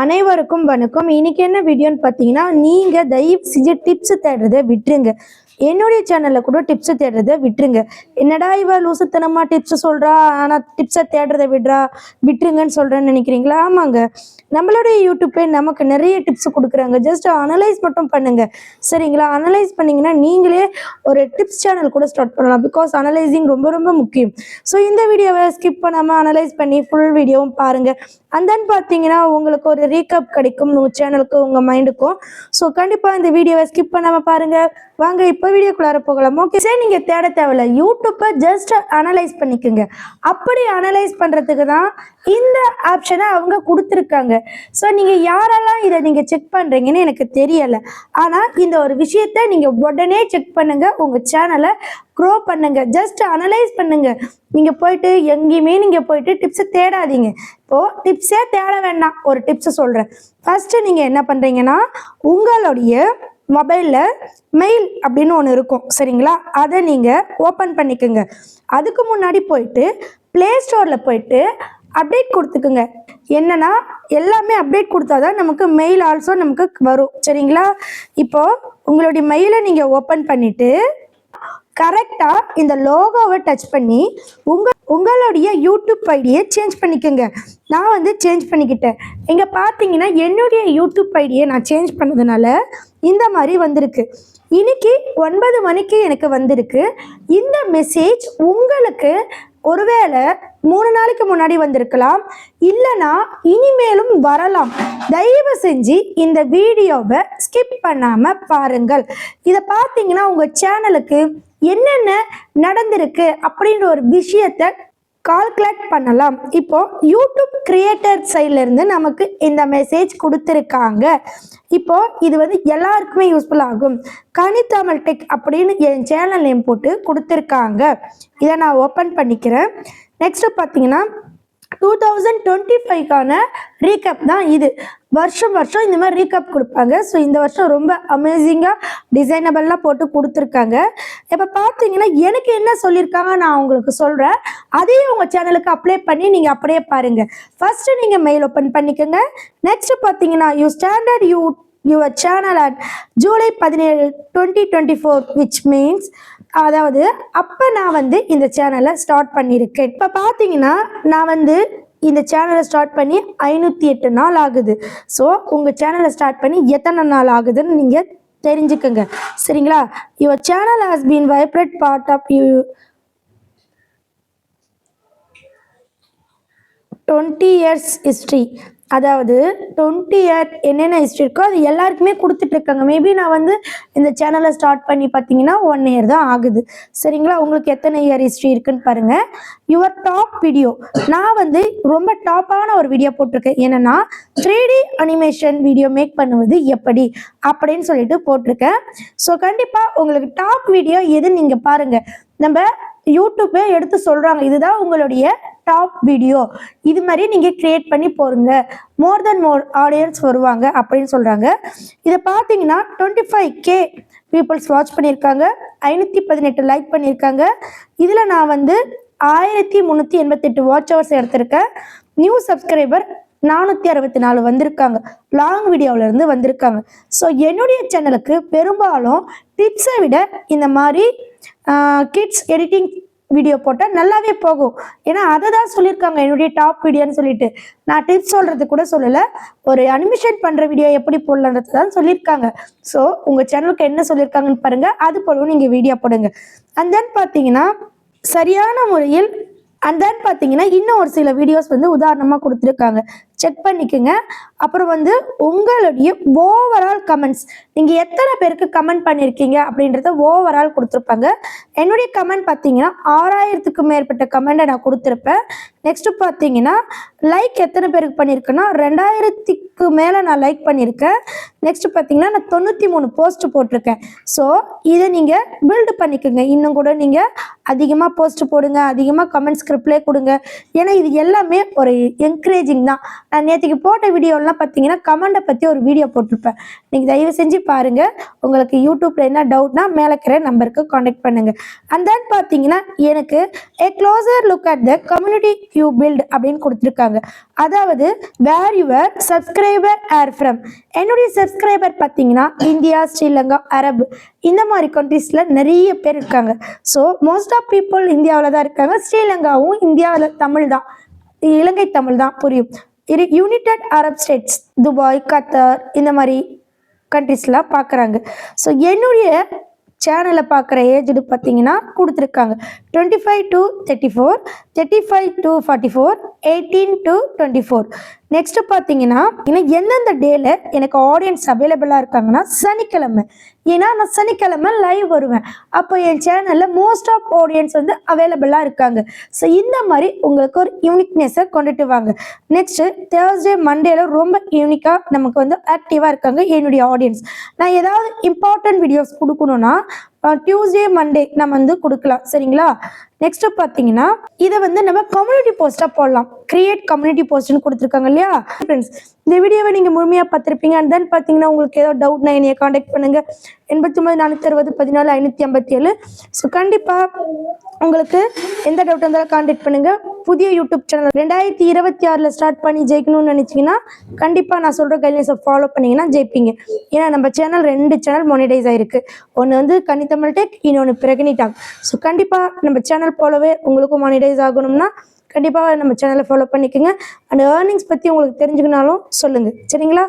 அனைவருக்கும் வணக்கம். இன்னைக்கு என்ன வீடியோன்னு பார்த்தீங்கன்னா நீங்கள் தயவு செஞ்சு டிப்ஸ் தேடுறதை விட்டுருங்க. என்னுடைய சேனலில் கூட டிப்ஸ் தேடுறதை விட்டுருங்க. என்னடா இவ லூசுத்தனமா டிப்ஸ் சொல்றா? ஆனால் டிப்ஸை தேடுறதை விடுறா? விட்டுருங்கன்னு சொல்கிறேன்னு நினைக்கிறீங்களா? ஆமாங்க. நம்மளுடைய யூடியூப்பே நமக்கு நிறைய டிப்ஸ் கொடுக்குறாங்க. ஜஸ்ட் அனலைஸ் மட்டும் பண்ணுங்க. சரிங்களா? அனலைஸ் பண்ணிங்கன்னா நீங்களே ஒரு டிப்ஸ் சேனல் கூட ஸ்டார்ட் பண்ணலாம். பிகாஸ் அனலைசிங் ரொம்ப ரொம்ப முக்கியம். ஸோ இந்த வீடியோவை ஸ்கிப் பண்ணாமல் அனலைஸ் பண்ணி ஃபுல் வீடியோவும் பாருங்கள் அண்ட் தென் பார்த்தீங்கன்னா உங்களுக்கு ஒரு ரீகப் கிடைக்கும் உங்கள் சேனலுக்கு உங்கள் மைண்டுக்கும் ஸோ கண்டிப்பாக இந்த வீடியோவை ஸ்கிப் பண்ணாமல் பாருங்கள் வாங்க இப்போ வீடியோக்குள்ளார போகலாம். ஓகே சரி நீங்கள் தேட தேவையில்ல. யூடியூப்பை ஜஸ்ட் அனலைஸ் பண்ணிக்கோங்க. அப்படி அனலைஸ் பண்ணுறதுக்கு தான் இந்த ஆப்ஷனை அவங்க கொடுத்துருக்காங்க. ஸோ நீங்கள் யாரெல்லாம் இதை நீங்கள் செக் பண்ணுறீங்கன்னு எனக்கு தெரியலை. ஆனால் இந்த ஒரு விஷயத்த நீங்கள் உடனே செக் பண்ணுங்கள் உங்கள் சேனலை க்ரோ பண்ணுங்க. ஜஸ்ட் அனலைஸ் பண்ணுங்க. நீங்க போயிட்டு எங்கேயுமே நீங்க போயிட்டு டிப்ஸை தேடாதீங்க. இப்போ டிப்ஸே தேட வேண்டாம். ஒரு டிப்ஸை சொல்றேன். ஃபர்ஸ்ட் நீங்க என்ன பண்றீங்கன்னா உங்களுடைய மொபைலில் மெயில் அப்படின்னு ஒன்று இருக்கும். சரிங்களா? அதை நீங்கள் ஓப்பன் பண்ணிக்கோங்க. அதுக்கு முன்னாடி போயிட்டு ப்ளே ஸ்டோரில் போயிட்டு அப்டேட் கொடுத்துக்குங்க. என்னன்னா எல்லாமே அப்டேட் கொடுத்தாதான் நமக்கு மெயில் ஆல்சோ நமக்கு வரும். சரிங்களா? இப்போ உங்களுடைய மெயிலை நீங்கள் ஓப்பன் பண்ணிட்டு கரெக்டாக இந்த லோகோவை டச் பண்ணி உங்கள் உங்களுடைய யூடியூப் ஐடியை சேஞ்ச் பண்ணிக்கோங்க. நான் வந்து சேஞ்ச் பண்ணிக்கிட்டேன். இங்கே பார்த்தீங்கன்னா என்னுடைய யூடியூப் ஐடியை நான் சேஞ்ச் பண்ணதுனால இந்த மாதிரி வந்திருக்கு. இன்னைக்கு ஒன்பது மணிக்கு எனக்கு வந்திருக்கு. இந்த மெசேஜ் உங்களுக்கு ஒருவேளை மூணு நாளைக்கு முன்னாடி வந்திருக்கலாம் இல்லைனா இனிமேலும் வரலாம். தயவு செஞ்சு இந்த வீடியோவை ஸ்கிப் பண்ணாம பாருங்கள். இதை பார்த்தீங்கன்னா உங்க சேனலுக்கு என்னென்ன நடந்திருக்கு அப்படின்ற ஒரு விஷயத்தை கால்குலேட் பண்ணலாம். இப்போ யூடியூப் கிரியேட்டர் சைட்லேருந்து நமக்கு இந்த மெசேஜ் கொடுத்துருக்காங்க. இப்போ இது வந்து எல்லாருக்குமே யூஸ்ஃபுல் ஆகும். கனித்தமிழ் டெக் அப்படின்னு என் சேனல் நேம் போட்டு கொடுத்துருக்காங்க. இதை நான் ஓப்பன் பண்ணிக்கிறேன். நெக்ஸ்ட்டு பார்த்தீங்கன்னா டூ தௌசண்ட் டுவெண்ட்டி ஃபைவ்க்கான ரீகப் தான் இது. வருஷம் வருஷம் இந்த மாதிரி ரீகப் கொடுப்பாங்க. ஸோ இந்த வருஷம் ரொம்ப அமேசிங்காக டிசைனபிளாக போட்டு கொடுத்துருக்காங்க. இப்போ பார்த்தீங்கன்னா எனக்கு என்ன சொல்லியிருக்காங்க நான் உங்களுக்கு சொல்கிறேன் அதையும் உங்கள் சேனலுக்கு அப்ளை பண்ணி நீங்கள் அப்படியே பாருங்கள் ஃபஸ்ட்டு நீங்கள் மெயில் ஓப்பன் பண்ணிக்கோங்க. நெக்ஸ்ட்டு பார்த்தீங்கன்னா you standard you your channel at July பதினேழு twenty twenty four which means அதாவது அப்போ நான் வந்து இந்த சேனலை ஸ்டார்ட் பண்ணியிருக்கேன் இப்போ பார்த்தீங்கன்னா நான் வந்து இந்த சேனலை ஸ்டார்ட் பண்ணி ஐநூற்றி எட்டு நாள் ஆகுது. ஸோ உங்கள் சேனலை ஸ்டார்ட் பண்ணி எத்தனை நாள் ஆகுதுன்னு நீங்கள் தெரிஞ்சுக்கோங்க. சரிங்களா? Your channel has been vibrate part of you twenty years history அதாவது டுவெண்ட்டி இயர் என்னென்ன ஹிஸ்ட்ரி இருக்கோ அது எல்லாருக்குமே கொடுத்துட்ருக்காங்க மேபி நான் வந்து இந்த சேனலை ஸ்டார்ட் பண்ணி பார்த்தீங்கன்னா ஒன் இயர் தான் ஆகுது. சரிங்களா? உங்களுக்கு எத்தனை இயர் ஹிஸ்ட்ரி இருக்குன்னு பாருங்கள் யுவர் டாப் வீடியோ நான் வந்து ரொம்ப டாப்பான ஒரு வீடியோ போட்டிருக்கேன். என்னென்னா three D animation video make பண்ணுவது எப்படி அப்படின்னு சொல்லிட்டு போட்டிருக்கேன். ஸோ கண்டிப்பாக உங்களுக்கு டாப் வீடியோ எது நீங்கள் பாருங்கள் நம்ம யூடியூப்பே எடுத்து சொல்கிறாங்க இதுதான் உங்களுடைய டாப் வீடியோ இது மாதிரி நீங்கள் க்ரியேட் பண்ணி போருங்க மோர் தென் மோர் ஆடியன்ஸ் வருவாங்க அப்படின்னு சொல்கிறாங்க இதை பார்த்தீங்கன்னா twenty five K peoples watch பண்ணியிருக்காங்க. ஐநூற்றி பதினெட்டு லைக் பண்ணியிருக்காங்க. இதில் நான் வந்து ஆயிரத்தி முந்நூற்றி எண்பத்தெட்டு வாட்ச் ஹவர்ஸ் எடுத்திருக்கேன். நியூ சப்ஸ்கிரைபர் நானூற்றி அறுபத்தி நாலு வந்திருக்காங்க லாங் வீடியோவிலேருந்து வந்திருக்காங்க. ஸோ என்னுடைய சேனலுக்கு பெரும்பாலும் டிப்ஸை விட இந்த மாதிரி கிட்ஸ் எடிட்டிங் வீடியோ போட்டால் நல்லாவே போகும். ஏன்னா அதை தான் சொல்லியிருக்காங்க. என்னுடைய டாப் வீடியோன்னு சொல்லிட்டு. நான் டிப்ஸ் சொல்கிறது கூட சொல்லலை. ஒரு அனிமேஷன் பண்ணுற வீடியோ எப்படி போடலான்றது தான் சொல்லியிருக்காங்க. ஸோ உங்கள் சேனலுக்கு என்ன சொல்லியிருக்காங்கன்னு பாருங்கள் அது போலவும் நீங்கள் வீடியோ போடுங்க. அண்ட் தென் பார்த்தீங்கன்னா சரியான முறையில் அண்ட் தென் பார்த்தீங்கன்னா இன்னும் ஒரு சில வீடியோஸ் வந்து உதாரணமாக கொடுத்துருக்காங்க. செக் பண்ணிக்கோங்க. அப்புறம் வந்து உங்களுடைய ஓவரால் கமெண்ட்ஸ் நீங்கள் எத்தனை பேருக்கு கமெண்ட் பண்ணியிருக்கீங்க அப்படின்றத ஓவரால் கொடுத்துருப்பாங்க. என்னுடைய கமெண்ட் பார்த்தீங்கன்னா ஆறாயிரத்துக்கு மேற்பட்ட கமெண்ட்டை நான் கொடுத்துருப்பேன். நெக்ஸ்ட் பார்த்தீங்கன்னா லைக் எத்தனை பேருக்கு பண்ணியிருக்கேன்னா ரெண்டாயிரத்துக்கு மேலே நான் லைக் பண்ணியிருக்கேன் நெக்ஸ்ட் பார்த்தீங்கன்னா நான் தொண்ணூற்றி மூணு போஸ்ட் போட்டிருக்கேன். ஸோ இதை நீங்கள் பில்டு பண்ணிக்கோங்க. இன்னும் கூட நீங்கள் அதிகமாக போஸ்ட் போடுங்க அதிகமாக கமெண்ட்ஸ் ஸ்கிரிப்ட்லேயே கொடுங்க. ஏன்னா இது எல்லாமே ஒரு என்கரேஜிங் தான். நான் நேற்றுக்கு போட்ட வீடியோலாம் பார்த்தீங்கன்னா கமெண்டை பற்றி ஒரு வீடியோ போட்டிருப்பேன். நீங்கள் தயவு செஞ்சு பாருங்கள் உங்களுக்கு யூடியூப்பில் என்ன டவுட்னா மேலே இருக்கிற நம்பருக்கு காண்டாக்ட் பண்ணுங்கள் அண்ட் தென் பார்த்தீங்கன்னா எனக்கு a closer look at the community you build அப்படின்னு கொடுத்துருக்காங்க. அதாவது where your subscriber are from என்னுடைய சப்ஸ்கிரைபர் பார்த்தீங்கன்னா இந்தியா ஸ்ரீலங்கா அரபு இந்த மாதிரி கண்ட்ரீஸில் நிறைய பேர் இருக்காங்க. ஸோ மோஸ்ட் ஆஃப் பீப்புள் இந்தியாவில் தான் இருக்காங்க. ஸ்ரீலங்காவும் இந்தியாவில் தமிழ் தான். இலங்கை தமிழ் தான் புரியும். இது United Arab States Dubai Qatar இந்த மாதிரி கண்ட்ரிஸ்லாம் பார்க்குறாங்க. ஸோ என்னுடைய சேனலை பார்க்குற ஏஜ்டு பார்த்தீங்கன்னா கொடுத்துருக்காங்க. Twenty five to thirty four thirty five to forty four eighteen to twenty four next பார்த்தீங்கன்னா இன்னும் எந்தெந்த டேல எனக்கு ஆடியன்ஸ் அவைலபிளாக இருக்காங்கன்னா சனிக்கிழமை. ஏன்னா நான் சனிக்கிழமை லைவ் வருவேன். அப்போ என் சேனலில் மோஸ்ட் ஆஃப் ஆடியன்ஸ் வந்து அவைலபிளாக இருக்காங்க. ஸோ இந்த மாதிரி உங்களுக்கு ஒரு யூனிக்னஸை கொண்டுட்டு வாங்க. நெக்ஸ்ட்டு தேர்ஸ்டே மண்டேல ரொம்ப யூனிக்காக நமக்கு வந்து ஆக்டிவாக இருக்காங்க என்னுடைய ஆடியன்ஸ் நான் ஏதாவது இம்பார்ட்டன்ட் வீடியோஸ் கொடுக்கணும்னா டியூஸ்டே மண்டே நம்ம வந்து கொடுக்கலாம். சரிங்களா? நெக்ஸ்ட் பார்த்தீங்கன்னா இதை வந்து நம்ம கம்யூனிட்டி போஸ்ட்டாக போடலாம். கிரியேட் கம்யூனிட்டி போஸ்ட்னு கொடுத்துருக்காங்க இல்லையா? ஃப்ரெண்ட்ஸ் இந்த வீடியோவை நீங்கள் முழுமையாக பார்த்துருப்பீங்க. அண்ட் தென் பார்த்தீங்கன்னா உங்களுக்கு ஏதோ டவுட்னா என்னைய காண்டாக்ட் பண்ணுங்கள் எண்பத்தி ஒன்பது நானூற்றி அறுபது பதினாலு ஐநூற்றி ஐம்பத்தி ஏழு ஸோ கண்டிப்பாக உங்களுக்கு எந்த டவுட் இருந்தாலும் காண்டாக்ட் பண்ணுங்கள் புதிய யூடியூப் சேனல் ரெண்டாயிரத்தி இருபத்தி ஆறில் ஸ்டார்ட் பண்ணி ஜெயிக்கணும்னு நினச்சிங்கன்னா கண்டிப்பாக நான் சொல்கிற கைட்லைன்ஸை ஃபாலோ பண்ணீங்கன்னா ஜெயிப்பீங்க. ஏன்னா நம்ம சேனல் ரெண்டு சேனல் மொனிடைஸ் ஆயிருக்கு. ஒன்று வந்து கனித்தமிழ் டெக் இன்னொன்று பிரகனி டாக் ஸோ கண்டிப்பாக நம்ம சேனல் போலவே உங்களுக்கும் மானிடைஸ் ஆகணும்னா கண்டிப்பாக நம்ம சேனலை ஃபாலோ பண்ணிக்கோங்க. அண்ட் ஏர்னிங்ஸ் பற்றி உங்களுக்கு தெரிஞ்சுக்கினாலும் சொல்லுங்கள் சரிங்களா?